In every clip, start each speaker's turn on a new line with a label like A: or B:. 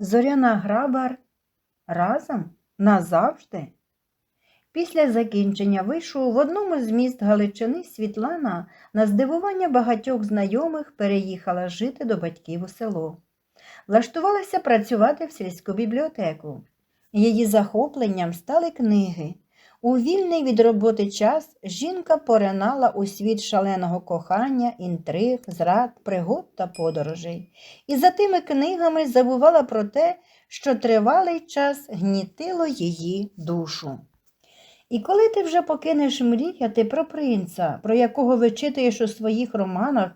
A: Зоряна Грабар разом назавжди. Після закінчення вишу в одному з міст Галичини Світлана на здивування багатьох знайомих переїхала жити до батьків у село. Влаштувалася працювати в сільську бібліотеку. Її захопленням стали книги. У вільний від роботи час жінка поринала у світ шаленого кохання, інтриг, зрад, пригод та подорожей. І за тими книгами забувала про те, що тривалий час гнітило її душу. І коли ти вже покинеш мріяти про принца, про якого вичитуєш у своїх романах,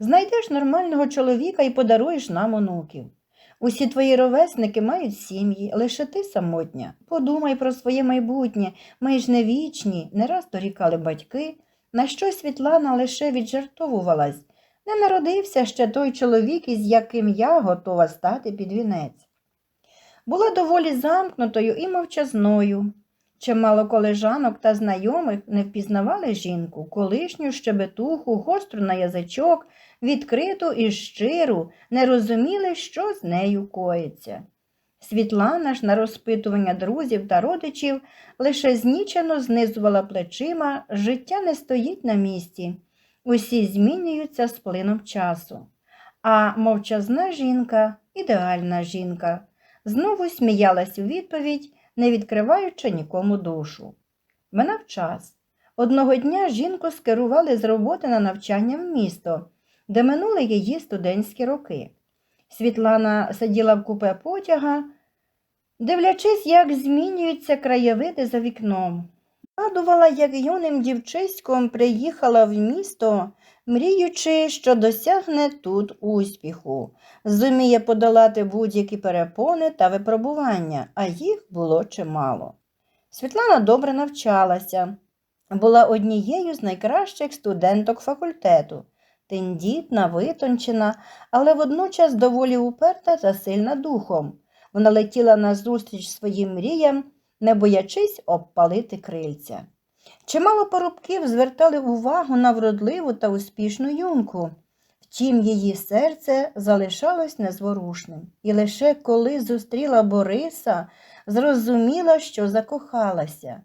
A: знайдеш нормального чоловіка і подаруєш нам онуків. Усі твої ровесники мають сім'ї, лише ти самотня. Подумай про своє майбутнє, ми ж не вічні, не раз дорікали батьки, на що Світлана лише віджартовувалась. Не народився ще той чоловік, із яким я готова стати під вінець. Була доволі замкнутою і мовчазною. Чимало колежанок та знайомих не впізнавали жінку, колишню щебетуху, гостру на язичок, відкриту і щиру, не розуміли, що з нею коїться. Світлана ж на розпитування друзів та родичів лише знічено знизувала плечима, життя не стоїть на місці, усі змінюються з плином часу. А мовчазна жінка, ідеальна жінка, знову сміялась у відповідь, не відкриваючи нікому душу. Минав час. Одного дня жінку скерували з роботи на навчання в місто, де минули її студентські роки. Світлана сиділа в купе потяга, дивлячись, як змінюються краєвиди за вікном. Згадувала, як юним дівчиськом приїхала в місто, мріючи, що досягне тут успіху, зуміє подолати будь-які перепони та випробування, а їх було чимало. Світлана добре навчалася, була однією з найкращих студенток факультету, тендітна, витончена, але водночас доволі уперта та сильна духом. Вона летіла назустріч своїм мріям, не боячись обпалити крильця. Чимало порубків звертали увагу на вродливу та успішну юнку. Втім, її серце залишалось незворушним, і лише коли зустріла Бориса, зрозуміла, що закохалася.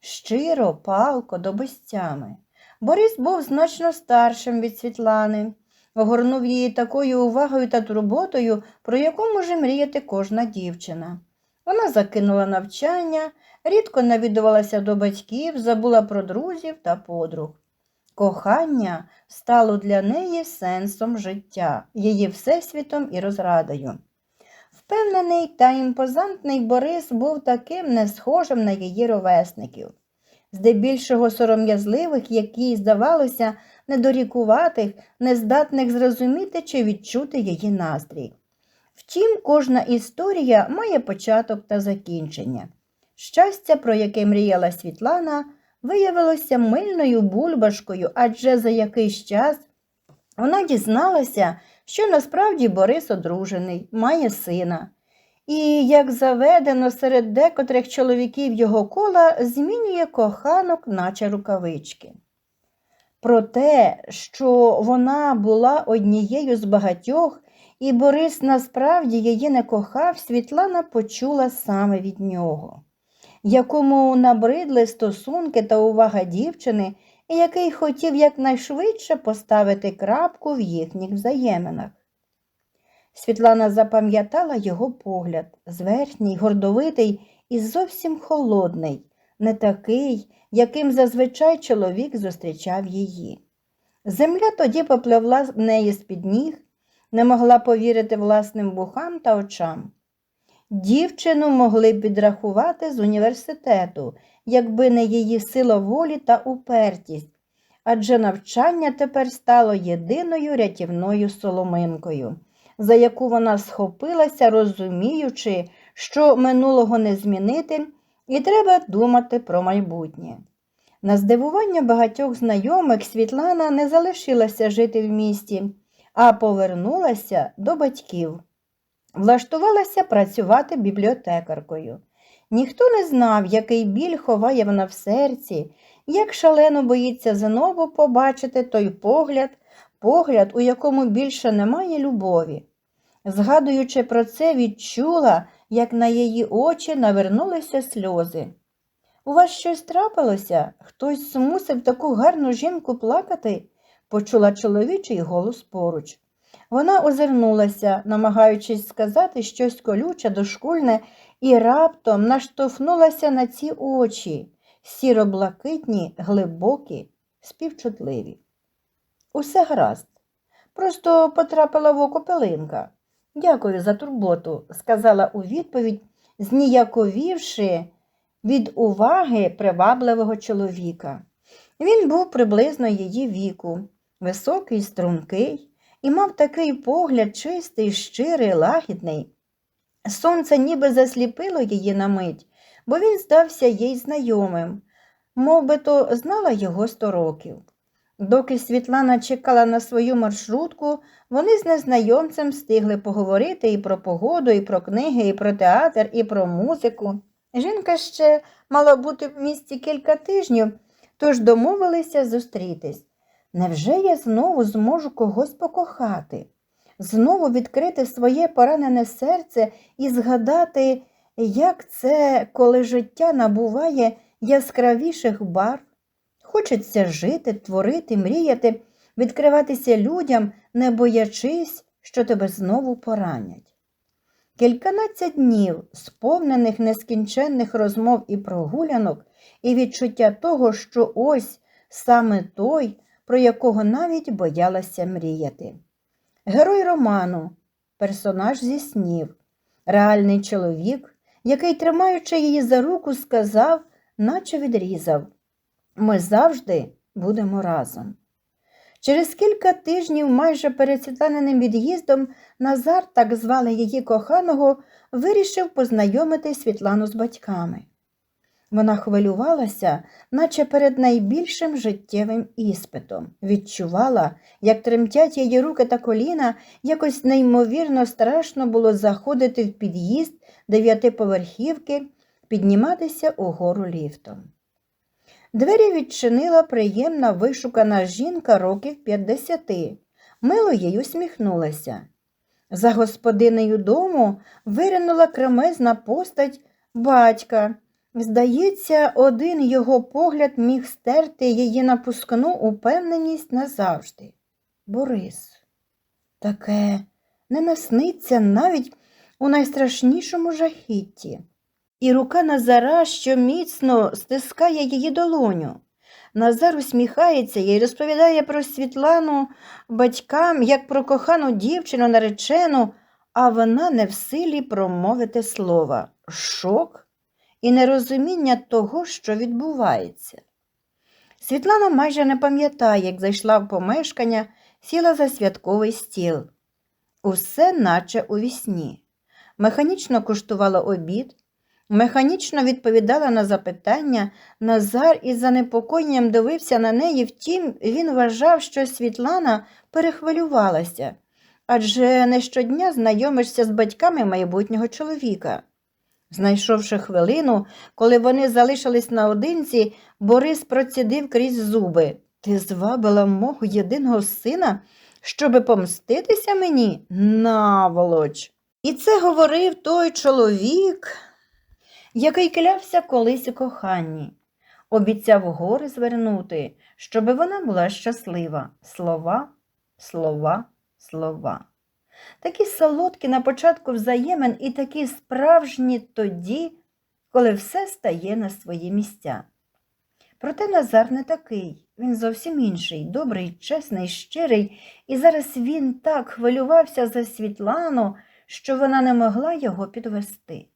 A: Щиро, палко, до безтями. Борис був значно старшим від Світлани, огорнув її такою увагою та турботою, про яку може мріяти кожна дівчина. Вона закинула навчання, рідко навідувалася до батьків, забула про друзів та подруг. Кохання стало для неї сенсом життя, її всесвітом і розрадою. Впевнений та імпозантний Борис був таким не схожим на її ровесників, здебільшого сором'язливих, які, здавалося, недорікуватих, нездатних зрозуміти чи відчути її настрій. Втім, кожна історія має початок та закінчення. Щастя, про яке мріяла Світлана, виявилося мильною бульбашкою, адже за якийсь час вона дізналася, що насправді Борис одружений, має сина. І, як заведено серед декотрих чоловіків його кола, змінює коханок, наче рукавички. Про те, що вона була однією з багатьох, і Борис насправді її не кохав, Світлана почула саме від нього, якому набридли стосунки та увага дівчини, який хотів якнайшвидше поставити крапку в їхніх взаєминах. Світлана запам'ятала його погляд, зверхній, гордовитий і зовсім холодний, не такий, яким зазвичай чоловік зустрічав її. Земля тоді попливла в неї з-під ніг, не могла повірити власним вухам та очам. Дівчину могли б підрахувати з університету, якби не її сила волі та упертість, адже навчання тепер стало єдиною рятівною соломинкою, за яку вона схопилася, розуміючи, що минулого не змінити, і треба думати про майбутнє. На здивування багатьох знайомих Світлана не залишилася жити в місті, а повернулася до батьків. Влаштувалася працювати бібліотекаркою. Ніхто не знав, який біль ховає вона в серці, як шалено боїться знову побачити той погляд, погляд, у якому більше немає любові. Згадуючи про це, відчула, як на її очі навернулися сльози. У вас щось трапилося? Хтось змусив таку гарну жінку плакати? почула чоловічий голос поруч. Вона озирнулася, намагаючись сказати щось колюче, дошкульне, і раптом наштовхнулася на ці очі, сіро-блакитні, глибокі, співчутливі. Усе гаразд. Просто потрапила в око пилинка. Дякую за турботу, сказала у відповідь, зніяковівши від уваги привабливого чоловіка. Він був приблизно її віку, високий, стрункий, і мав такий погляд чистий, щирий, лагідний. Сонце ніби засліпило її на мить, бо він здався їй знайомим, мов би то знала його сто років. Доки Світлана чекала на свою маршрутку, вони з незнайомцем встигли поговорити і про погоду, і про книги, і про театр, і про музику. Жінка ще мала бути в місті кілька тижнів, тож домовилися зустрітись. Невже я знову зможу когось покохати? Знову відкрити своє поранене серце і згадати, як це, коли життя набуває яскравіших барв? Хочеться жити, творити, мріяти, відкриватися людям, не боячись, що тебе знову поранять. Кільканадцять днів, сповнених нескінченних розмов і прогулянок, і відчуття того, що ось саме той, про якого навіть боялася мріяти. Герой роману, персонаж зі снів, реальний чоловік, який, тримаючи її за руку, сказав, наче відрізав ми завжди будемо разом. Через кілька тижнів, майже перед Світланиним від'їздом, Назар, так звали її коханого, вирішив познайомити Світлану з батьками. Вона хвилювалася, наче перед найбільшим життєвим іспитом, відчувала, як тремтять її руки та коліна, якось неймовірно страшно було заходити в під'їзд дев'ятиповерхівки, підніматися угору ліфтом. Двері відчинила приємна вишукана жінка років п'ятдесяти. Мило їй усміхнулася. За господинею дому виринула кремезна постать батька. Здається, один його погляд міг стерти її напускну упевненість назавжди. Борис, таке не насниться навіть у найстрашнішому жахітті і рука Назара, що міцно стискає її долоню. Назар усміхається і розповідає про Світлану батькам, як про кохану дівчину наречену, а вона не в силі промовити слова. Шок і нерозуміння того, що відбувається. Світлана майже не пам'ятає, як зайшла в помешкання, сіла за святковий стіл. Усе наче у вісні. Механічно куштувала обід, Механічно відповідала на запитання, Назар із занепокоєнням дивився на неї, втім, він вважав, що Світлана перехвилювалася, адже не щодня знайомишся з батьками майбутнього чоловіка. Знайшовши хвилину, коли вони залишились наодинці, Борис процідив крізь зуби. Ти звабила мого єдиного сина, щоби помститися мені, наволоч. І це говорив той чоловік який клявся колись у коханні, обіцяв гори звернути, щоби вона була щаслива. Слова, слова, слова. Такі солодкі на початку взаємин і такі справжні тоді, коли все стає на свої місця. Проте Назар не такий, він зовсім інший, добрий, чесний, щирий, і зараз він так хвилювався за Світлану, що вона не могла його підвести.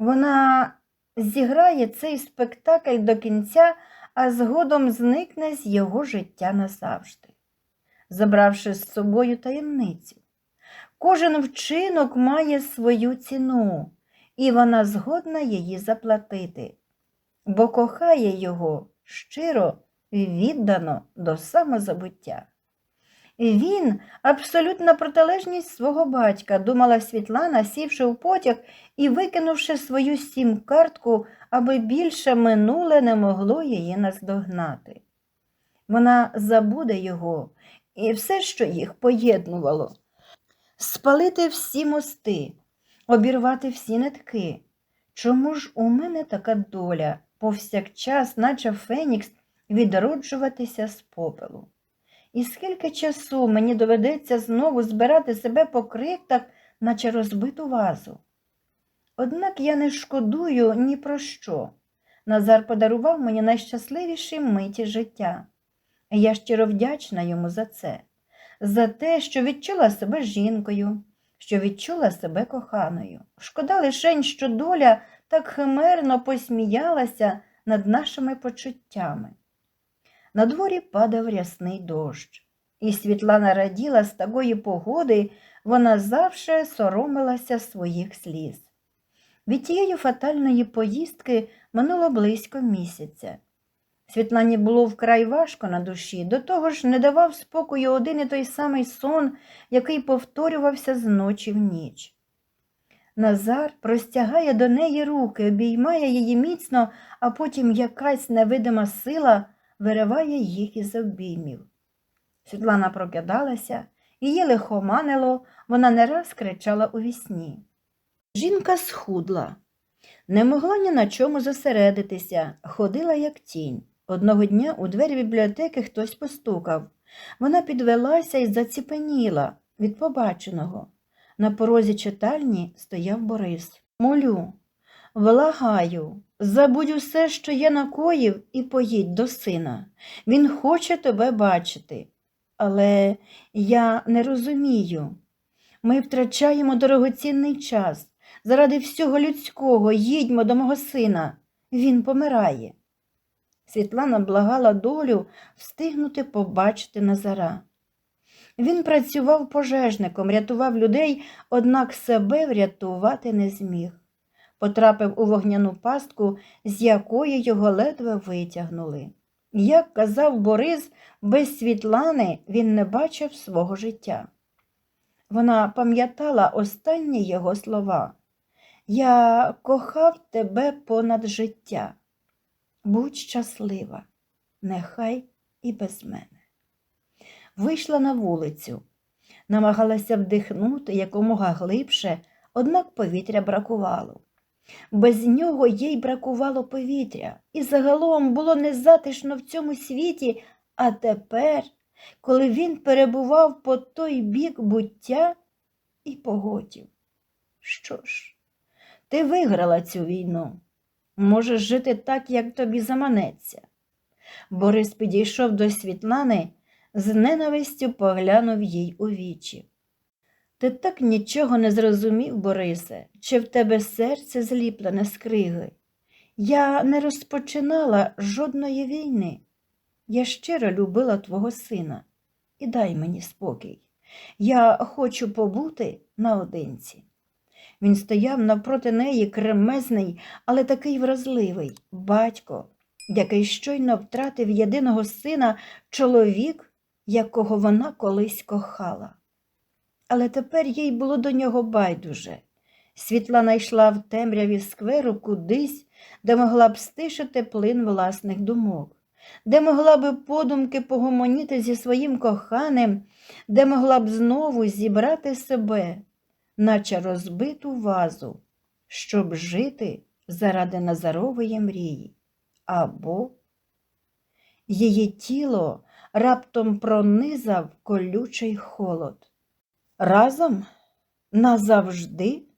A: Вона зіграє цей спектакль до кінця, а згодом зникне з його життя назавжди, забравши з собою таємницю. Кожен вчинок має свою ціну, і вона згодна її заплатити, бо кохає його щиро і віддано до самозабуття. Він абсолютна протилежність свого батька, думала Світлана, сівши в потяг і викинувши свою сім-картку, аби більше минуле не могло її наздогнати. Вона забуде його і все, що їх поєднувало. спалити всі мости, обірвати всі нитки. Чому ж у мене така доля, повсякчас, наче Фенікс, відроджуватися з попелу? І скільки часу мені доведеться знову збирати себе по криктах, наче розбиту вазу? Однак я не шкодую ні про що. Назар подарував мені найщасливіші миті життя. Я щиро вдячна йому за це, за те, що відчула себе жінкою, що відчула себе коханою. Шкода лишень, що доля так химерно посміялася над нашими почуттями. На дворі падав рясний дощ, і Світлана раділа з такої погоди, вона завше соромилася своїх сліз. Від тієї фатальної поїздки минуло близько місяця. Світлані було вкрай важко на душі, до того ж не давав спокою один і той самий сон, який повторювався з ночі в ніч. Назар простягає до неї руки, обіймає її міцно, а потім якась невидима сила вириває їх із обіймів. Світлана прокидалася, її лихоманило, вона не раз кричала у вісні. Жінка схудла, не могла ні на чому зосередитися, ходила як тінь. Одного дня у двері бібліотеки хтось постукав. Вона підвелася і заціпеніла від побаченого. На порозі читальні стояв Борис. Молю, влагаю, забудь усе, що я накоїв, і поїдь до сина. Він хоче тебе бачити. Але я не розумію. Ми втрачаємо дорогоцінний час. Заради всього людського їдьмо до мого сина. Він помирає. Світлана благала долю встигнути побачити Назара. Він працював пожежником, рятував людей, однак себе врятувати не зміг. Потрапив у вогняну пастку, з якої його ледве витягнули. Як казав Борис, без Світлани він не бачив свого життя. Вона пам'ятала останні його слова. Я кохав тебе понад життя. Будь щаслива, нехай і без мене. Вийшла на вулицю, намагалася вдихнути якомога глибше, однак повітря бракувало. Без нього їй бракувало повітря, і загалом було незатишно в цьому світі, а тепер, коли він перебував по той бік буття і погодів. Що ж, ти виграла цю війну. Можеш жити так, як тобі заманеться. Борис підійшов до Світлани, з ненавистю поглянув їй у вічі. Ти так нічого не зрозумів, Борисе, чи в тебе серце зліплене з криги. Я не розпочинала жодної війни. Я щиро любила твого сина. І дай мені спокій. Я хочу побути наодинці. Він стояв навпроти неї кремезний, але такий вразливий батько, який щойно втратив єдиного сина, чоловік, якого вона колись кохала. Але тепер їй було до нього байдуже. Світлана йшла в темряві скверу кудись, де могла б стишити плин власних думок, де могла б подумки погомоніти зі своїм коханим, де могла б знову зібрати себе наче розбиту вазу, щоб жити заради Назарової мрії, або її тіло раптом пронизав колючий холод. Разом назавжди